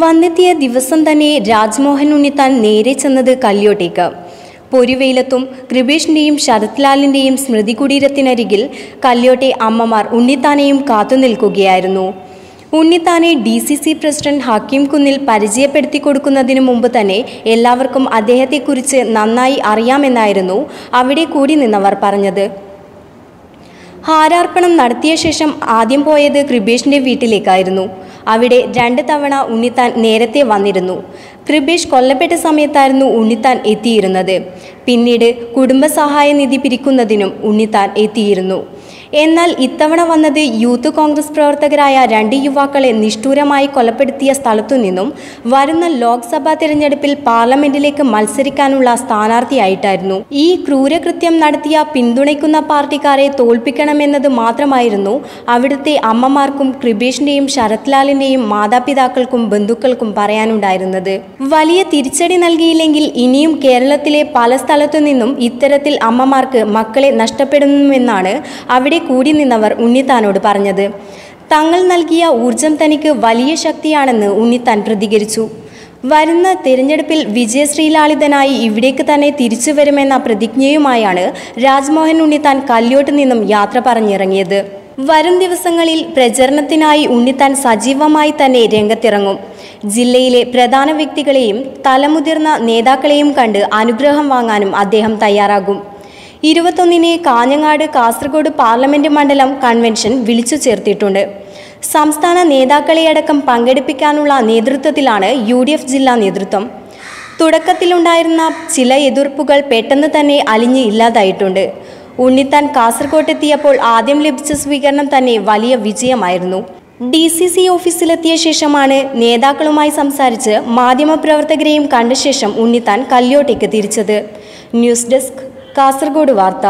വന്നെത്തിയ ദിവസം തന്നെ രാജ്മോഹൻ ഉണ്ണിത്താൻ നേരെ ചെന്നത് കല്യോട്ടേക്ക്. പൊരുവെയിലത്തും കൃപേഷിന്റെയും ശരത്ലാലിന്റെയും സ്മൃതി കുടീരത്തിനരികിൽ കല്യോട്ടെ അമ്മമാർ ഉണ്ണിത്താനെയും കാത്തുനിൽക്കുകയായിരുന്നു ഉണ്ണിത്താനെ D C C president Hakeem Kunnil പരിചയപ്പെടുത്തി കൊടുക്കുന്നതിനു മുമ്പ് തന്നെ എല്ലാവർക്കും അദ്ദേഹത്തെക്കുറിച്ച് നന്നായി അറിയാമെന്നായിരുന്നു അവിടെ കൂടി നിന്നവർ പറഞ്ഞത്. ഹാരാർപ്പണം നടത്തിയ ശേഷം ആദ്യം പോയത് കൃപേഷിന്റെ വീട്ടിലേക്കായിരുന്നു. അവിടെ രണ്ട് തവണ ഉണ്ണിത്താൻ നേരത്തെ വന്നിരുന്നു. കൃപേഷ് കൊല്ലപ്പെട്ട സമയത്തായിരുന്നു ഉണ്ണിത്താൻ എത്തിയിരുന്നത്. പിന്നീട് കുടുംബസഹായ നിധി പിരിക്കുന്നതിനും ഉണ്ണിത്താൻ എത്തിയിരുന്നു. എന്നാൽ ഇത്തവണ വന്നത് യൂത്ത് കോൺഗ്രസ് പ്രവർത്തകരായ രണ്ട് യുവാക്കളെ നിഷ്ഠൂരമായി കൊലപ്പെടുത്തിയ സ്ഥലത്തുനിന്നും വരുന്ന ലോക്സഭാ തിരഞ്ഞെടുപ്പിൽ പാർലമെന്റിലേക്ക് മത്സരിക്കാനുള്ള സ്ഥാനാർത്ഥിയായിട്ടായിരുന്നു. ഈ ക്രൂരകൃത്യം നടത്തിയ പിന്തുണയ്ക്കുന്ന പാർട്ടിക്കാരെ തോൽപ്പിക്കണമെന്നത് മാത്രമായിരുന്നു അവിടുത്തെ അമ്മമാർക്കും കൃപേഷിന്റെയും ശരത്ലാലിന്റെയും മാതാപിതാക്കൾക്കും ബന്ധുക്കൾക്കും പറയാനുണ്ടായിരുന്നത്. വലിയ തിരിച്ചടി നൽകിയില്ലെങ്കിൽ ഇനിയും കേരളത്തിലെ പല സ്ഥലത്തു നിന്നും ഇത്തരത്തിൽ അമ്മമാർക്ക് മക്കളെ നഷ്ടപ്പെടുന്നുവെന്നാണ് അവിടെ കൂടി നിന്നവർ ഉണ്ണിത്താനോട് പറഞ്ഞത് തങ്ങൾ നൽകിയ ഊർജം തനിക്ക് വലിയ ശക്തിയാണെന്ന് ഉണ്ണിത്താൻ പ്രതികരിച്ചു. വരുന്ന തിരഞ്ഞെടുപ്പിൽ വിജയശ്രീലാളിതനായി ഇവിടേക്ക് തന്നെ തിരിച്ചു വരുമെന്ന പ്രതിജ്ഞയുമായാണ് രാജ്മോഹൻ ഉണ്ണിത്താൻ കല്യോട്ട് നിന്നും യാത്ര പറഞ്ഞിറങ്ങിയത്. വരും ദിവസങ്ങളിൽ പ്രചരണത്തിനായി ഉണ്ണിത്താൻ സജീവമായി തന്നെ രംഗത്തിറങ്ങും. ജില്ലയിലെ പ്രധാന വ്യക്തികളെയും തലമുതിർന്ന നേതാക്കളെയും കണ്ട് അനുഗ്രഹം വാങ്ങാനും അദ്ദേഹം തയ്യാറാകും. ഇരുപത്തൊന്നിന് കാഞ്ഞങ്ങാട് കാസർഗോഡ് പാർലമെന്റ് മണ്ഡലം കൺവെൻഷൻ വിളിച്ചു ചേർത്തിട്ടുണ്ട്. സംസ്ഥാന നേതാക്കളെയടക്കം പങ്കെടുപ്പിക്കാനുള്ള നേതൃത്വത്തിലാണ് യു ജില്ലാ നേതൃത്വം. തുടക്കത്തിലുണ്ടായിരുന്ന ചില എതിർപ്പുകൾ പെട്ടെന്ന് തന്നെ അലിഞ്ഞ് ഇല്ലാതായിട്ടുണ്ട്. ഉണ്ണിത്താൻ കാസർഗോട്ടെത്തിയപ്പോൾ ആദ്യം ലഭിച്ച സ്വീകരണം തന്നെ വലിയ വിജയമായിരുന്നു. ഡി സി സി ഓഫീസിലെത്തിയ ശേഷമാണ് നേതാക്കളുമായി സംസാരിച്ച് മാധ്യമപ്രവർത്തകരെയും കണ്ട ശേഷം ഉണ്ണിത്താൻ കല്യോട്ടേക്ക് തിരിച്ചത്. ന്യൂസ് ഡെസ്ക് കാസർഗോഡ് വാർത്ത